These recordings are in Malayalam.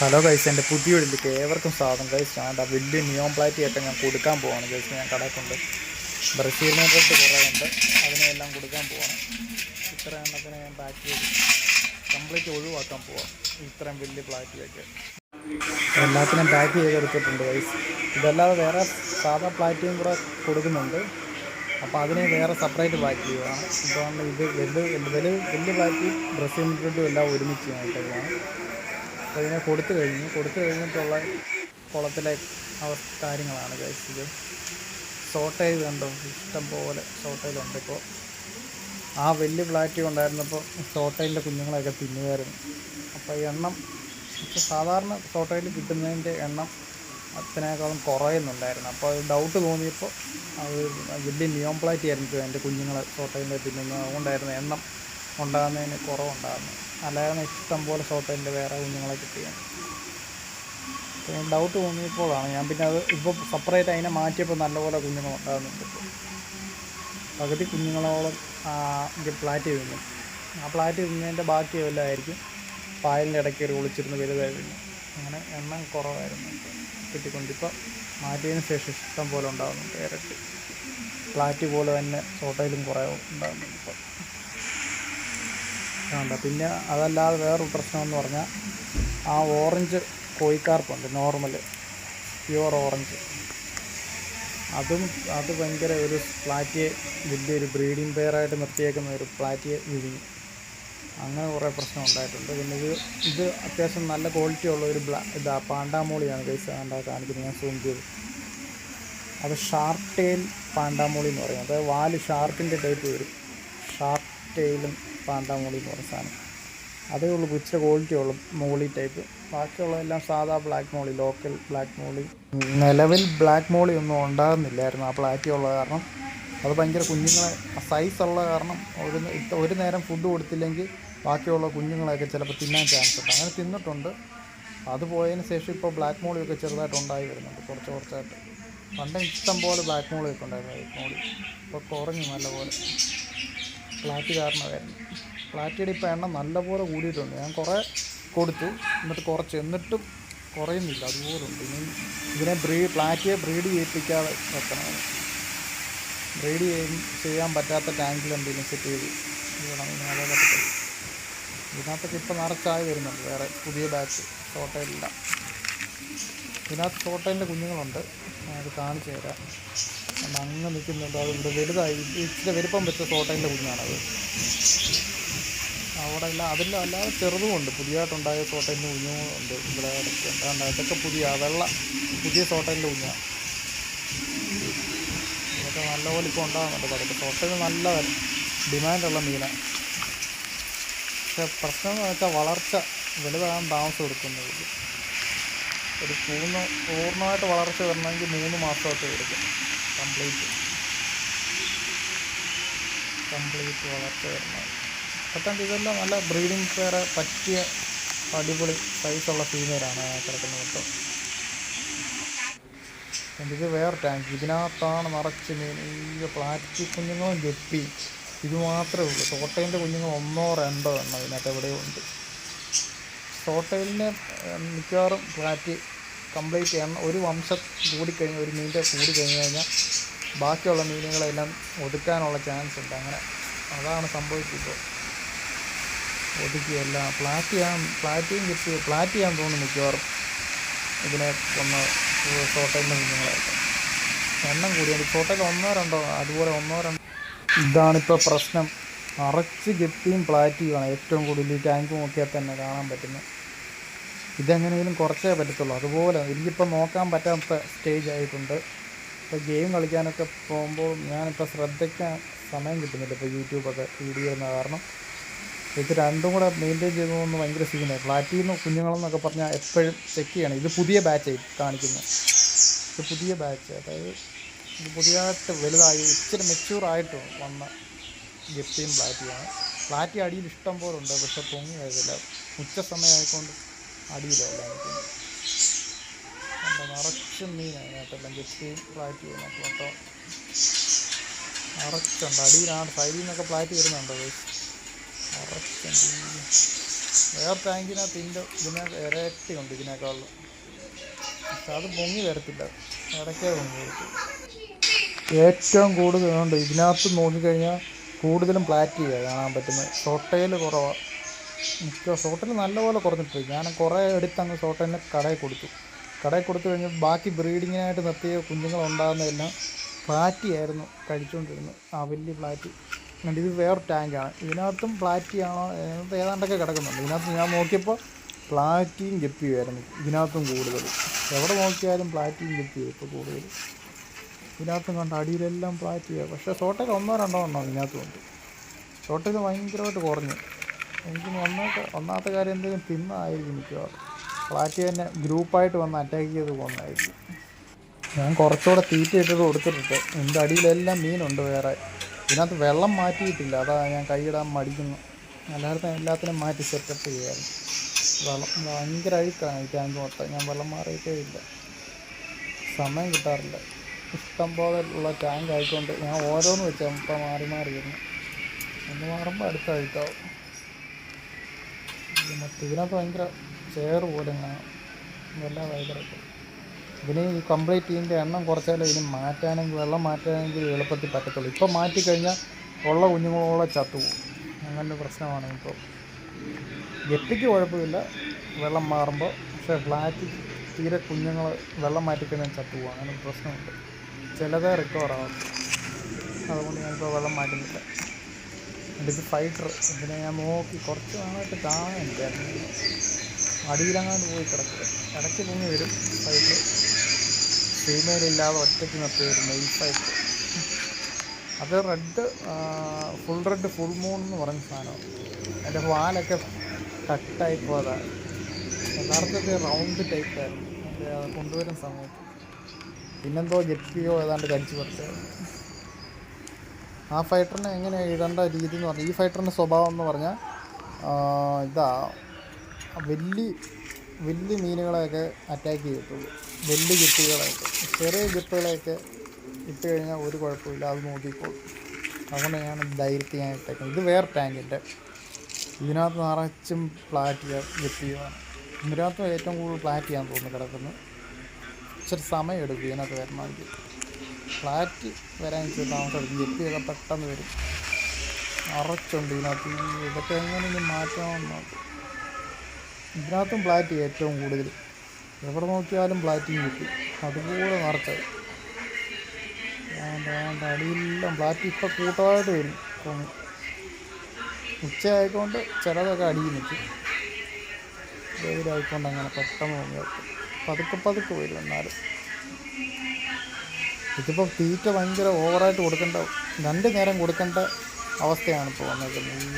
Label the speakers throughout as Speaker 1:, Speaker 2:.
Speaker 1: ഹലോ ഗൈസ് എന്റെ പുതിയ വീട്ടിലേക്ക് ഏവർക്കും സ്വാഗതം. ഗൈസ് ഞാൻ വലിയ നിയോം ആയിട്ട് ഞാൻ കൊടുക്കാൻ പോവാണ്. ഗൈസ് ഞാൻ കടക്കുണ്ട്. ബ്രസീലിനെ തൊട്ട് കുറേ ഉണ്ട് അതിനെല്ലാം കൊടുക്കാൻ പോവാണ്. ഇത്ര എണ്ണത്തിന് ഞാൻ പാക്ക് ചെയ്ത് കംപ്ലീറ്റ് ഒഴിവാക്കാൻ പോവാം. ഇത്രയും വലിയ പ്ലാറ്റിയൊക്കെ എല്ലാത്തിനും പാക്ക് ചെയ്ത് എടുത്തിട്ടുണ്ട് ഗൈസ്. ഇതല്ലാതെ വേറെ സാധാ പ്ലാറ്റിയും കൂടെ കൊടുക്കുന്നുണ്ട്. അപ്പോൾ അതിനെ വേറെ സെപ്പറേറ്റ് പാക്ക് ചെയ്യുകയാണ് ഇതാണ് ഇത് വലിയ വലിയ വലിയ പ്ലാറ്റി ബ്രസീൽ എല്ലാം ഒരുമിച്ച് ഞാൻ ഇതിനെ കൊടുത്തു കഴിഞ്ഞു. കൊടുത്തു കഴിഞ്ഞിട്ടുള്ള കുളത്തിലെ അവസ്ഥ കാര്യങ്ങളാണ് ഇത് ഷോർട്ടേജ് കണ്ടോ? ഇഷ്ടം പോലെ ഷോർട്ടേജുണ്ട് ഇപ്പോൾ ആ വലിയ ഫ്ലാറ്റ് ഉണ്ടായിരുന്നപ്പോൾ ഷോർട്ടേജിന്റെ കുഞ്ഞുങ്ങളെയൊക്കെ തിന്നുമായിരുന്നു. അപ്പോൾ ഈ എണ്ണം ഇപ്പോൾ സാധാരണ ഷോർട്ടേജിൽ കിട്ടുന്നതിന്റെ എണ്ണം അതിനേക്കാളും കുറയുന്നുണ്ടായിരുന്നു. അപ്പോൾ ഡൗട്ട് തോന്നിയപ്പോൾ അത് വലിയ നിയോം പ്ലാറ്റി ആയിരുന്നു എന്റെ കുഞ്ഞുങ്ങളെ ഷോർട്ടേജിന്റെ തിന്നുന്നത്. അതുകൊണ്ടായിരുന്നു എണ്ണം ഉണ്ടാകുന്നതിന് കുറവുണ്ടാകുന്നു. അല്ലാതെ ഇഷ്ടം പോലെ ഷോട്ട് എന്റെ വേറെ കുഞ്ഞുങ്ങളെ കിട്ടിയാണ് അപ്പോൾ ഡൗട്ട് തോന്നിയപ്പോഴാണ് ഞാൻ പിന്നെ അത് ഇപ്പോൾ സെപ്പറേറ്റ് അതിനെ മാറ്റിയപ്പോൾ നല്ലപോലെ കുഞ്ഞുങ്ങൾ ഉണ്ടാകുന്നുണ്ട് ഇപ്പോൾ പകുതി കുഞ്ഞുങ്ങളോളം പ്ലാറ്റ് തിന്നു ആ പ്ലാറ്റ് തിന്നതിന്റെ ബാക്കി വല്ലതായിരിക്കും പായലിന്റെ ഇടയ്ക്ക് ഒരു ഒളിച്ചിരുന്ന് വലുതായിരുന്നു അങ്ങനെ എണ്ണം കുറവായിരുന്നു. കിട്ടിക്കൊണ്ട് ഇപ്പോൾ മാറ്റിയതിന് ശേഷം ഇഷ്ടം പോലെ ഉണ്ടാകുന്നുണ്ട്. ഇരട്ടി. പ്ലാറ്റ് പോലെ തന്നെ സോട്ടയിലും കുറേ ഉണ്ടാകുന്നുണ്ട് ഇപ്പോൾ വേണ്ട പിന്നെ അതല്ലാതെ വേറൊരു പ്രശ്നമെന്ന് പറഞ്ഞാൽ ആ ഓറഞ്ച് കോഴിക്കാർപ്പുണ്ട് നോർമൽ പ്യുവർ ഓറഞ്ച്. അതും അത് ഭയങ്കര ഒരു പ്ലാറ്റിയെ വലിയൊരു ബ്രീഡിംഗ് പെയറായിട്ട് നിർത്തിയേക്കുന്ന ഒരു പ്ലാറ്റിയെ വിരിഞ്ഞു അങ്ങനെ കുറേ പ്രശ്നം ഉണ്ടായിട്ടുണ്ട്. പിന്നെ ഇത് ഇത് അത്യാവശ്യം നല്ല ക്വാളിറ്റി ഉള്ള ഒരു ബ്ലാ ഇതാ പാണ്ടാമോളിയാണ് കൈസ് കണ്ടാ കാണിക്കുന്നത്. ഞാൻ സൂം ചെയ്ത്. അത് ഷാർട്ട് ടെയിൽ പാണ്ടാമോളി എന്ന് പറയും. അതായത് വാൽ ഷാർക്കിന്റെ ടൈപ്പ് വരും. ഷാർട്ട് ടെയിലും എന്ന് പറയുന്ന സാധനം. അതേ ഉള്ളൂ ഇച്ചിരി ക്വാളിറ്റി ഉള്ളു മോളി ടൈപ്പ് ബാക്കിയുള്ളതെല്ലാം സാധാ black molly local black molly. നിലവിൽ ബ്ലാക്ക് മോളി ഒന്നും ഉണ്ടാകുന്നില്ലായിരുന്നു ആ പ്ലാറ്റി ഉള്ള കാരണം. അത് ഭയങ്കര കുഞ്ഞുങ്ങളെ സൈസ് ഉള്ള കാരണം ഒരു ഒരു നേരം ഫുഡ് കൊടുത്തില്ലെങ്കിൽ ബാക്കിയുള്ള കുഞ്ഞുങ്ങളെയൊക്കെ ചിലപ്പോൾ തിന്നാൻ ചാൻസ് ഉണ്ട്. അങ്ങനെ തിന്നിട്ടുണ്ട്. അത് പോയതിന് ശേഷം ഇപ്പോൾ ബ്ലാക്ക് മോളിയൊക്കെ ചെറുതായിട്ട് ഉണ്ടായി വരുന്നുണ്ട് കുറച്ച് കുറച്ചായിട്ട്. പണ്ട് ഇഷ്ടം പോലെ ബ്ലാക്ക് മോളിയൊക്കെ ഉണ്ടായിരുന്നു ബ്ലാക്ക് മോളി. ഇപ്പോൾ കുറഞ്ഞു നല്ലപോലെ. ഫ്ലാറ്റ് കാരണമായിരുന്നു. ഫ്ലാറ്റിയുടെ ഇപ്പോൾ എണ്ണം നല്ലപോലെ കൂടിയിട്ടുണ്ട്. ഞാൻ കുറേ കൊടുത്തു. എന്നിട്ട് കുറച്ച് എന്നിട്ടും കുറയുന്നില്ല. അതുപോലുണ്ട്. ഇനി ഇതിനെ ബ്രീ ഫ്ലാറ്റിയെ ബ്രീഡ് ചെയ്യിപ്പിക്കാതെ വെക്കണം. ബ്രീഡ് ചെയ്യും ചെയ്യാൻ പറ്റാത്ത ടാങ്കിൽ എന്തെങ്കിലും സെറ്റ് ചെയ്ത് ചെയ്യണം അതേ പറ്റത്തുള്ളൂ ഇതിനകത്തൊക്കെ ഇപ്പോൾ നിറച്ചായി വരുന്നുണ്ട്. വേറെ പുതിയ ബാച്ച് തോട്ടയിലില്ല ഇതിനകത്ത് ഷോട്ടയിലിന്റെ കുഞ്ഞുങ്ങളുണ്ട്. ഞാനത് കാണിച്ചു തരാം. അങ്ങ് നിൽക്കുന്നുണ്ട്. അത് ഇവിടെ വലുതായി ഇച്ചിരി വലുപ്പം വെച്ച ഷോട്ടയിലിന്റെ കുഞ്ഞാണത്. അവിടെ എല്ലാം അതിൽ അല്ലാതെ ചെറുതുമുണ്ട് പുതിയതായിട്ടുണ്ടായ ഷോട്ടയിലിന്റെ കുഞ്ഞുണ്ട് ഇവിടെ അതൊക്കെ അതൊക്കെ പുതിയ വെള്ള പുതിയ ഷോട്ടയിലിന്റെ കുഞ്ഞാണ് ഇതൊക്കെ നല്ലപോലെ ഇപ്പോൾ ഉണ്ടാകുന്നുണ്ട്. പതുക്കെ തോട്ടയിൽ നല്ല ഡിമാൻഡുള്ള മീനാണ് പക്ഷെ പ്രശ്നം എന്ന് വെച്ചാൽ വളർച്ച വലുതാകാൻ താമസം എടുക്കുന്നത് ഒരു പൂർണ പൂർണമായിട്ട് വളർച്ച വരണമെങ്കിൽ മൂന്ന് മാസമൊക്കെ എടുക്കും. കംപ്ലീറ്റ്. കംപ്ലീറ്റ് വളർച്ച വരുന്നത് പെട്ടെന്ന് ഇതെല്ലാം നല്ല ബ്രീഡിംഗ് പെയറെ പറ്റിയ അടിപൊളി സൈസുള്ള ഫീമെയിലാണ് കിടക്കുന്നത് കേട്ടോ. ഇത് വേറെ ടാങ്ക് ഇതിനകത്താണ് നിറച്ച് മീൻ. ഈ പ്ലാസ്റ്റിക് കുഞ്ഞുങ്ങളും ഗപ്പി. ഇത് മാത്രമേ ഉള്ളൂ. തോട്ടയിന്റെ കുഞ്ഞുങ്ങൾ ഒന്നോ രണ്ടോ എണ്ണം ഇതിനകത്ത് എവിടെയോ ഉണ്ട്. സോട്ടയിലിനെ മിക്കവാറും ഫ്ലാറ്റ് കംപ്ലീറ്റ് ചെയ്യണം ഒരു വംശം കൂടിക്കഴിഞ്ഞ് ഒരു മീനിന്റെ കൂടി കഴിഞ്ഞ് കഴിഞ്ഞാൽ ബാക്കിയുള്ള മീനുകളെല്ലാം ഒതുക്കാനുള്ള ചാൻസ് ഉണ്ട്. അങ്ങനെ അതാണ് സംഭവിച്ചിപ്പോൾ. ഒതുക്കിയല്ല. ഫ്ലാറ്റ് ചെയ്യാൻ പ്ലാറ്റിയും കിട്ടി. ഫ്ലാറ്റ് ചെയ്യാൻ തോന്നുന്നു മിക്കവാറും ഇതിനെ ഒന്ന് ഷോട്ടൈന്റെ കുഞ്ഞുങ്ങളായിട്ട് എണ്ണം കൂടിയാണ്. തോട്ടയിൽ ഒന്നോ രണ്ടോ അതുപോലെ ഒന്നോ രണ്ടോ. ഇതാണിപ്പോൾ പ്രശ്നം. നിറച്ച് ഗപ്പിയും പ്ലാറ്റിയുമാണ് ഏറ്റവും കൂടുതൽ ഈ ടാങ്ക് നോക്കിയാൽ തന്നെ കാണാൻ പറ്റുന്നത്. ഇതെങ്ങനെയും കുറച്ചേ പറ്റത്തുള്ളൂ. അതുപോലെ എനിക്കിപ്പോൾ നോക്കാൻ പറ്റാത്ത സ്റ്റേജ് ആയിട്ടുണ്ട്. ഇപ്പോൾ ഗെയിം കളിക്കാനൊക്കെ പോകുമ്പോൾ ഞാനിപ്പോൾ ശ്രദ്ധിക്കാൻ സമയം കിട്ടുന്നില്ല. ഇപ്പോൾ യൂട്യൂബൊക്കെ വീഡിയോ എന്ന കാരണം ഇത് രണ്ടും കൂടെ മെയിന്റെയിൻ ചെയ്തു എന്ന് ഭയങ്കര സീനാണ് ഫ്ലാറ്റിൽ നിന്ന് കുഞ്ഞുങ്ങളെന്നൊക്കെ പറഞ്ഞാൽ എപ്പോഴും ചെക്ക് ചെയ്യണം. ഇത് പുതിയ ബാച്ചായി കാണിക്കുന്നത്. ഇത് പുതിയ ബാച്ച് അതായത് ഇത് പുതിയതായിട്ട് വലുതായി ഇച്ചിരി മെച്യൂർ ആയിട്ട് വന്ന ഗപ്പിയും ഫ്ലാറ്റിയാണ് ഫ്ലാറ്റി അടിയിൽ ഇഷ്ടം പോലെ ഉണ്ട് പക്ഷെ പൊങ്ങി കഴിയില്ല ഉച്ച സമയമായിക്കൊണ്ട് അടിയിലല്ല എന്താ നിറച്ച് മീൻ അതിനകത്തെല്ലാം ഗപ്പിയും ഫ്ലാറ്റ് അതിനകത്ത് മൊത്തം നിറച്ചുണ്ട്. അടിയിലാണ് സൈഡിൽ നിന്നൊക്കെ ഫ്ലാറ്റ് വരുന്നുണ്ട് നിറച്ചുണ്ട്. വേറെ ടാങ്കിനകത്ത് ഇതിന്റെ ഇതിനെ ഇരട്ടി ഉണ്ട് ഇതിനേക്കാളും. പക്ഷെ അത് പൊങ്ങി വരത്തില്ല. ഇടയ്ക്കേ പൊങ്ങി വരത്തില്ല ഏറ്റവും കൂടുതലുണ്ട് ഇതിനകത്ത് നോക്കിക്കഴിഞ്ഞാൽ കൂടുതലും പ്ലാറ്റ് ചെയ്യുക കാണാൻ പറ്റുന്നത്. തൊട്ടയിൽ കുറവാണ് മിക്ക ഷോട്ടിൽ നല്ലപോലെ കുറഞ്ഞിട്ട് ഞാൻ കുറേ എടുത്ത് അങ്ങ് ഷോട്ടലിനെ കടയിൽ കൊടുത്തു. കടയിൽ കൊടുത്തു കഴിഞ്ഞ് ബാക്കി ബ്രീഡിങ്ങിനായിട്ട് നിർത്തിയ കുഞ്ഞുങ്ങൾ ഉണ്ടാകുന്നതെല്ലാം പ്ലാറ്റിയായിരുന്നു കഴിച്ചുകൊണ്ടിരുന്നത്. ആ വലിയ പ്ലാറ്റി എന്നിട്ട് ഇത് വേറെ ടാങ്കാണ് ഇതിനകത്തും പ്ലാറ്റിയാണോ ഏത് ഏതാണ്ടൊക്കെ കിടക്കുന്നുണ്ട്. ഇതിനകത്ത് ഞാൻ നോക്കിയപ്പോൾ പ്ലാറ്റിയും ഗപ്പിയുമായിരുന്നു ഇതിനകത്തും കൂടുതൽ. എവിടെ നോക്കിയാലും പ്ലാറ്റിയും ഗപ്പിയും ഇപ്പോൾ കൂടുതൽ. ഇതിനകത്തും കണ്ട അടിയിലെല്ലാം പ്ലാറ്റ് പക്ഷേ ഷോട്ടയിൽ ഒന്നോ രണ്ടോ ഉണ്ടോ ഇതിനകത്തും ഉണ്ട്. ഷോട്ടയിൽ ഭയങ്കരമായിട്ട് കുറഞ്ഞു. എനിക്ക് ഒന്നാമത്തെ ഒന്നാമത്തെ കാര്യം എന്തെങ്കിലും തിന്നായിരിക്കും മിക്കവാറും. ഫ്ലാറ്റ് തന്നെ ഗ്രൂപ്പായിട്ട് വന്ന് അറ്റാക്ക് ചെയ്ത് പോകുന്നതായിരിക്കും ഞാൻ കുറച്ചുകൂടെ തീറ്റ ഇട്ടിട്ട് കൊടുത്തിട്ടുണ്ട്. എന്റെ അടിയിലെല്ലാം മീനുണ്ട് വേറെ. ഇതിനകത്ത് വെള്ളം മാറ്റിയിട്ടില്ല. അതാ ഞാൻ കൈയിടാൻ മടിക്കുന്നു. എല്ലായിടത്തും എല്ലാത്തിനും മാറ്റി സെറ്റപ്പ് ചെയ്യായിരുന്നു. വെള്ളം ഭയങ്കര അഴുക്കാണ് ഈ ടാങ്ക് മൊത്തം. ഞാൻ വെള്ളം മാറിയിട്ടേ ഇല്ല. സമയം കിട്ടാറില്ല. ഇഷ്ടം പോലെ ഉള്ള ടാങ്ക് ആയിക്കൊണ്ട് ഞാൻ ഓരോന്ന് വെച്ചാൽ ഇപ്പം മാറി മാറിയിരുന്നു ഒന്ന് മാറുമ്പോൾ അടുത്ത അഴുക്കാവും. മറ്റേ ഇതിനകത്ത് ഭയങ്കര ചെയർ പോലെ ഇതെല്ലാം ഭയങ്കര ഇതിന് ഈ കംപ്ലീറ്റ് ഇതിന്റെ എണ്ണം കുറച്ചാലും ഇതിന് മാറ്റാനെങ്കിൽ വെള്ളം മാറ്റാനെങ്കിൽ എളുപ്പത്തിൽ പറ്റത്തുള്ളൂ. ഇപ്പോൾ മാറ്റിക്കഴിഞ്ഞാൽ ഉള്ള കുഞ്ഞുങ്ങളോളം ചത്തുപോകും അങ്ങനെ പ്രശ്നമാണ് ഇപ്പോൾ ഗപ്പിക്ക് കുഴപ്പമില്ല. വെള്ളം മാറുമ്പോൾ പക്ഷേ ഫ്ലാറ്റ് തീരെ കുഞ്ഞുങ്ങൾ വെള്ളം മാറ്റിക്കഴിഞ്ഞാൽ ചത്തുപോകും അങ്ങനെ പ്രശ്നമുണ്ട്. ചിലതേ റിക്കവർ അതുകൊണ്ട് ഞാനിപ്പോൾ വെള്ളം മാറ്റുന്നില്ല. ഇത് ഫൈറ്റർ ഇതിനെ ഞാൻ നോക്കി കുറച്ച് നാളായിട്ട് എനിക്കായിരുന്നു അടിയിലങ്ങാണ്ട് പോയി കിടക്കുക. ഇടയ്ക്ക് പൊങ്ങി വരും ഫൈറ്റർ ഫീമെയിൽ ഇല്ലാതെ ഒറ്റയ്ക്ക് നിർത്തി വരും മെയിൽ ഫൈറ്റർ അത് red full red full moon എന്ന് പറഞ്ഞ സാധനമാണ്. എന്റെ വാലൊക്കെ കട്ടായി പോയതാണ് യഥാർത്ഥത്തിൽ റൗണ്ട് ടൈപ്പായിരുന്നു കൊണ്ടുവരുന്ന സമയത്ത്. പിന്നെന്തോ ജെറ്റിയോ ഏതാണ്ട് കടിച്ചു പറിച്ചായിരുന്നു ആ ഫൈറ്ററിനെ എങ്ങനെ എഴുതേണ്ട രീതി എന്ന് പറഞ്ഞാൽ ഈ ഫൈറ്ററിന്റെ സ്വഭാവം എന്ന് പറഞ്ഞാൽ ഇതാ വലിയ വലിയ മീനുകളെയൊക്കെ അറ്റാക്ക് ചെയ്യത്തുള്ളൂ. വലിയ ഗിപ്പുകളെയൊക്കെ ചെറിയ ഗിപ്പുകളെയൊക്കെ ഇട്ട് കഴിഞ്ഞാൽ ഒരു കുഴപ്പമില്ല അത് നോക്കിക്കോളും. അതുകൊണ്ട് ഞാൻ ധൈര്യത്തിനായി ഇട്ടേക്കുന്നത്. ഇത് വേറെ ടാങ്കിന്റെ ഇതിനകത്ത് നിറച്ചും പ്ലാറ്റ് ഗപ്പിയുമാണ് ഇതിനകത്ത് ഏറ്റവും കൂടുതൽ പ്ലാറ്റ് ചെയ്യാൻ തോന്നുന്നു കിടക്കുന്നത്. ഇച്ചിരി സമയം എടുക്കും ഇതിനകത്ത് വരണമെങ്കിൽ ഫ്ലാറ്റ് വരാൻ ഇച്ചിരി താമസം എടുക്കും. ജെപ്പിയൊക്കെ പെട്ടെന്ന് വരും. അറച്ചുണ്ട് ഇതിനകത്ത്. ഇതൊക്കെ എങ്ങനെ ഇനി മാറ്റാമെന്ന് ഇതിനകത്തും ഫ്ലാറ്റ് ഏറ്റവും കൂടുതൽ. എവിടെ നോക്കിയാലും ഫ്ലാറ്റിങ് കിട്ടി. അതുപോലെ നിറച്ചത് വേണ്ട അടിയെല്ലാം ഫ്ലാറ്റ് ഇപ്പം കൂട്ടമായിട്ട് വരും. ഉച്ചയായിക്കൊണ്ട് ചിലതൊക്കെ അടിയിൽ നിൽക്കും. വെയിലായിക്കൊണ്ട് അങ്ങനെ പെട്ടെന്ന് പതുക്കെ പതുക്കെ വരും എന്നാലും. ഇതിപ്പോൾ തീറ്റ ഭയങ്കര ഓവറായിട്ട് കൊടുക്കേണ്ട രണ്ട് നേരം കൊടുക്കേണ്ട അവസ്ഥയാണ് ഇപ്പോൾ വന്നേക്കുന്നത്. ഈ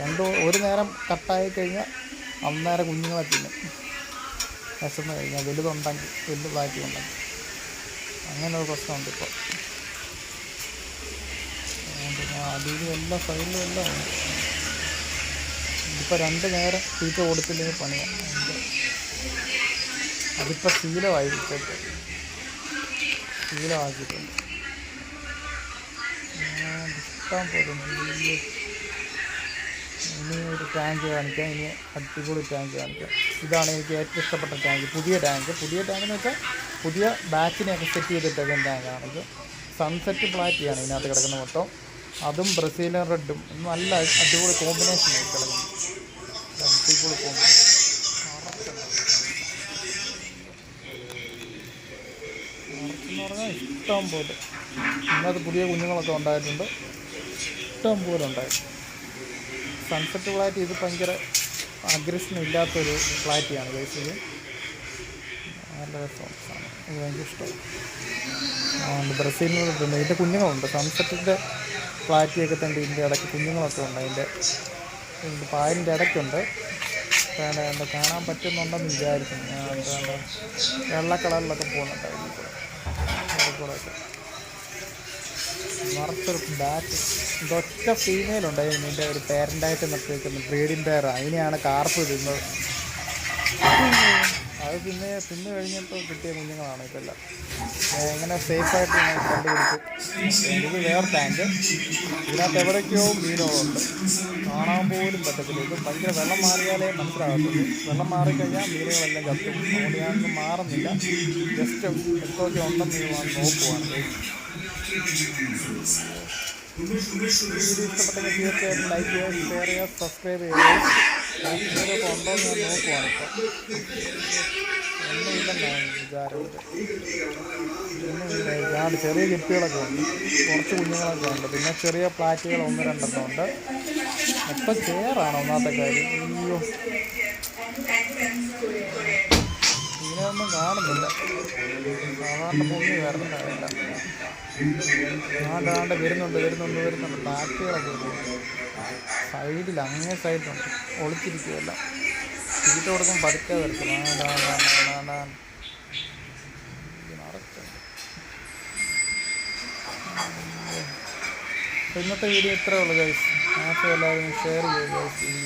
Speaker 1: രണ്ട് ഒരു നേരം കട്ടായി കഴിഞ്ഞാൽ അന്നേരം കുഞ്ഞുങ്ങളെ തിന്നും. വിശന്ന് കഴിഞ്ഞാൽ വലുതുണ്ടെങ്കിൽ വലുതാക്കി ഉണ്ടെങ്കിൽ അങ്ങനെ ഒരു പ്രശ്നമുണ്ട് ഇപ്പോൾ അതിലും എല്ലാ സൈഡിലും എല്ലാം ഉണ്ട്. ഇതിപ്പോൾ രണ്ട് നേരം തീറ്റ കൊടുത്തില്ലെങ്കിൽ പണിയാണ് അതിപ്പോൾ ശീലമായി ഇപ്പോഴത്തെ ശീലമാക്കിയിട്ടുണ്ട്. പോലെ ഇനി ഒരു ടാങ്ക് കാണിക്കാം ഇനി അടിപൊളി ടാങ്ക് കാണിക്കാം. ഇതാണ് എനിക്ക് ഏറ്റവും ഇഷ്ടപ്പെട്ട ടാങ്ക് പുതിയ ടാങ്ക് പുതിയ ടാങ്ക് എന്ന് വെച്ചാൽ പുതിയ ബാച്ചിനെയൊക്കെ സെറ്റ് ചെയ്തിട്ടൊക്കെ ടാങ്കാണ് ഇത് സൺസെറ്റ് പ്ലാറ്റിയാണ് ഇതിനകത്ത് കിടക്കുന്ന മൊത്തം. അതും ബ്രസീലിയൻ റെഡും. നല്ല അടിപൊളി കോമ്പിനേഷനായി കിടക്കുന്നു. അടിപൊളി കോമ്പിനേഷൻ ഇഷ്ടം പോലെ. ഇന്നത്തെ പുതിയ കുഞ്ഞുങ്ങളൊക്കെ ഉണ്ടായിട്ടുണ്ട്. ഇഷ്ടം പോലെ ഉണ്ടായിരുന്നു സൺസെറ്റ് ഫ്ലാറ്റ് ഇത് ഭയങ്കര അഗ്രഷൻ ഇല്ലാത്തൊരു ഫ്ലാറ്റിയാണ് ബേസിക്കലി നല്ല രസമാണ്. ഇത് ഭയങ്കര ഇഷ്ടമാണ് ബ്രസീലിന് നിന്നിട്ടുണ്ട് ഇതിന്റെ കുഞ്ഞുങ്ങളുണ്ട്. സൺസെറ്റിന്റെ ഫ്ലാറ്റിയൊക്കെ തന്നെ ഇതിന്റെ ഇടയ്ക്ക് കുഞ്ഞുങ്ങളൊക്കെ ഉണ്ട്. അതിന്റെ പായലിന്റെ ഇടയ്ക്കുണ്ട്. വേണ്ട കാണാൻ പറ്റുന്നുണ്ടെന്ന് വിചാരിക്കുന്നു. വേണ്ട വെള്ള കളറിലൊക്കെ പോകുന്നുണ്ട്. അതിൽ കൂടെ അതിൽ കൂടെയൊക്കെ മറത്തൊരു ബാറ്റ് ഇതൊറ്റ ഫീമെയിൽ ഉണ്ടായിരുന്നു ഇതിന്റെ ഒരു പേരന്റായിട്ട് നിർത്തി വെക്കുന്ന ബ്രീഡിംഗ് പെയർ അതിനെയാണ് കാർപ്പ് തിന്നത് അത് പിന്നെ തിന്നു കഴിഞ്ഞപ്പോൾ കിട്ടിയ കുഞ്ഞുങ്ങളാണ് ഇതെല്ലാം. എങ്ങനെ സേഫായിട്ട് ഞാൻ കണ്ടുപിടിച്ച്. ഇത് വേറെ ടാങ്ക് ഇതിനകത്ത് എവിടേക്കോ മീനുകളുണ്ട് കാണാൻ പോലും പറ്റത്തില്ല. ഇത് ഭയങ്കര വെള്ളം മാറിയാലേ മനസ്സിലാകത്തുള്ളൂ. വെള്ളം മാറിക്കഴിഞ്ഞാൽ മീനുകളെല്ലാം ചത്തും. അതുകൊണ്ട് ഞാനൊന്നും മാറുന്നില്ല. ജസ്റ്റ് എന്തൊക്കെ ഉണ്ടെന്ന് ഞാൻ നോക്കുവാണ്. വീഡിയോ ഇഷ്ടപ്പെട്ടെങ്കിൽ തീർച്ചയായിട്ടും ലൈക്ക് ചെയ്യുക ഷെയർ ചെയ്യുക സബ്സ്ക്രൈബ് ചെയ്യുക. ഞാൻ ഒന്നുമില്ല ചെറിയ ഗപ്പികളൊക്കെ ഉണ്ട്. കുറച്ച് കുഞ്ഞുങ്ങളൊക്കെ ഉണ്ട്. പിന്നെ ചെറിയ പ്ലാറ്റുകൾ ഒന്ന് രണ്ടെണ്ണം ഉണ്ട്. മൊത്തം ചേറാണ് ഒന്നാമത്തെ കാര്യം. അയ്യോ. ഇതിനൊന്നും കാണുന്നില്ല. സാധാരണ പൊങ്ങി വരണമില്ല ആണ്ടാണ്ട് വരുന്നുണ്ട് വരുന്നുണ്ട് വരുന്നുണ്ട്. ടാക്സികളൊക്കെ സൈഡിൽ അങ്ങേ സൈഡിലുണ്ട്. ഒളിച്ചിരിക്കുകയല്ല. സീറ്റ് കൊടുക്കും പതുക്കെ വരുത്തും. ഇന്നത്തെ വീഡിയോ ഇത്രയേ ഉള്ളൂ ഗൈസ് മാസം എല്ലാവരും ഷെയർ ചെയ്യുക ഗൈസ്